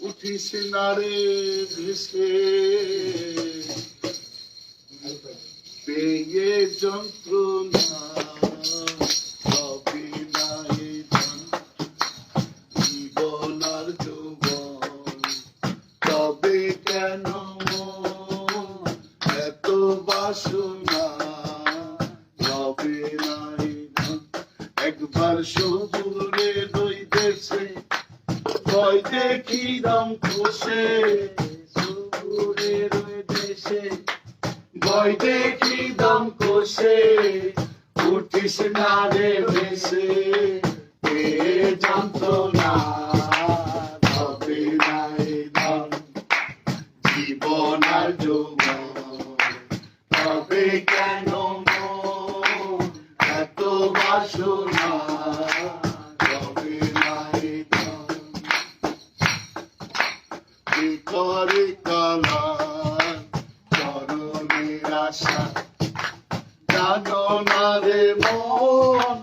উঠিস না রে ভেসে। পেয়ে যন্ত্রণা কেন এত একবার রইতেছে ভয় দেখি দম খুশে সবুরে রইতেছে ভয় দেখি দম কোষে উঠিস না রে ভেসে এ হবে না এ ধন, জীবন আর যৌবন হবে কেন আশা জানো না রে মন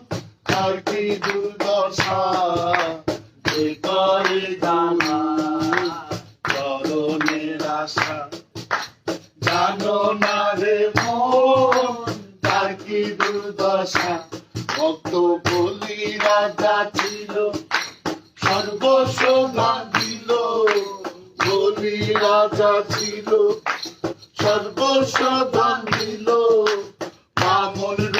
তার কি দুর্দশা। করে জানা, চরণের আশা। জানো মন তার কি দুর্দশা। ভক্ত বলি রাজা ছিল সর্বসোনা দিল বলি রাজা ছিল। সর্বসাধান দিল বামন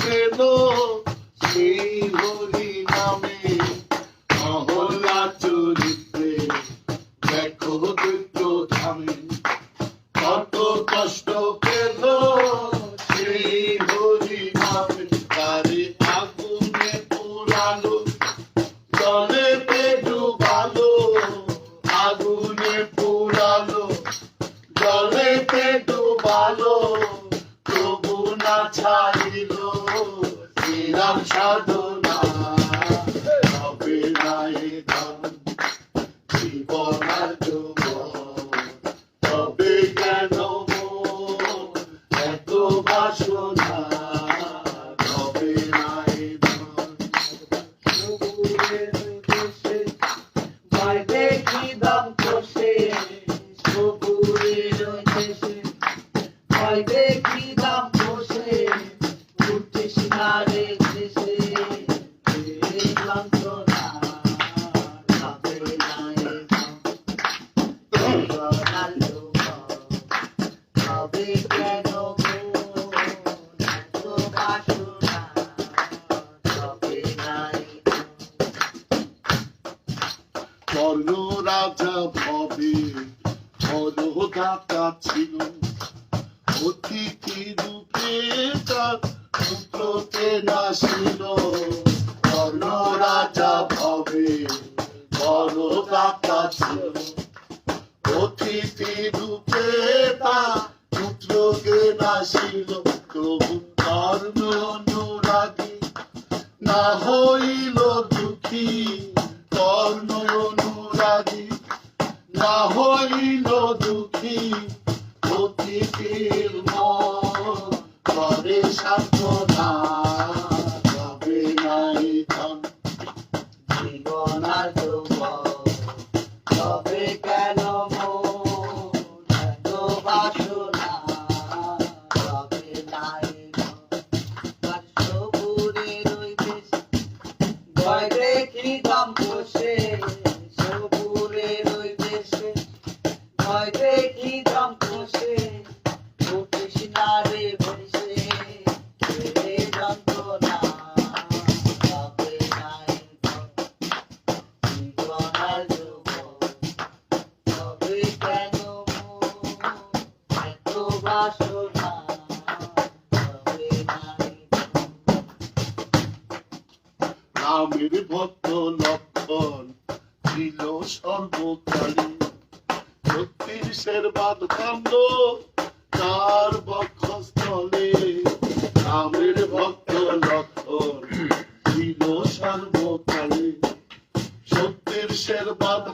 পেল সেই নামে। মহল্লা চরিত্রে দেখো দৈত্য ধামে কত কষ্ট পেল সেই হরি আগুনে পোড়ালো, জলে ডুবালো আগুনে ডুবালো তবু না ছাড়িল শ্রীরাম সাধনা। হবে না এ ধন জীবন আর যৌবন তবে কেন এত বাসনা? হবে না এ ধন। সবুরের দেশে ভয় দেখি দম কর্ণ রাজা ভবে দাতা ছিল। অতিথি রূপে তার পুত্রকে নাসিল। কর্ণ রাজা ভবে বড় দাতা ছিল। অতিথি রূপে তার পুত্রকে নাসিল। তবু কর্ণ অনুরাগী না হইল মন করে সাধনা রামের ভক্ত লক্ষণ ছিল সর্বকালী। ছত্রিশের বাদ কাণ্ড তার বক্ষস্থলে। রামের ভক্ত লক্ষণ ছিল সর্বকালী। ছত্রিশের বাদ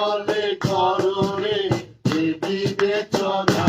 বলে কররে এ বিবেচনা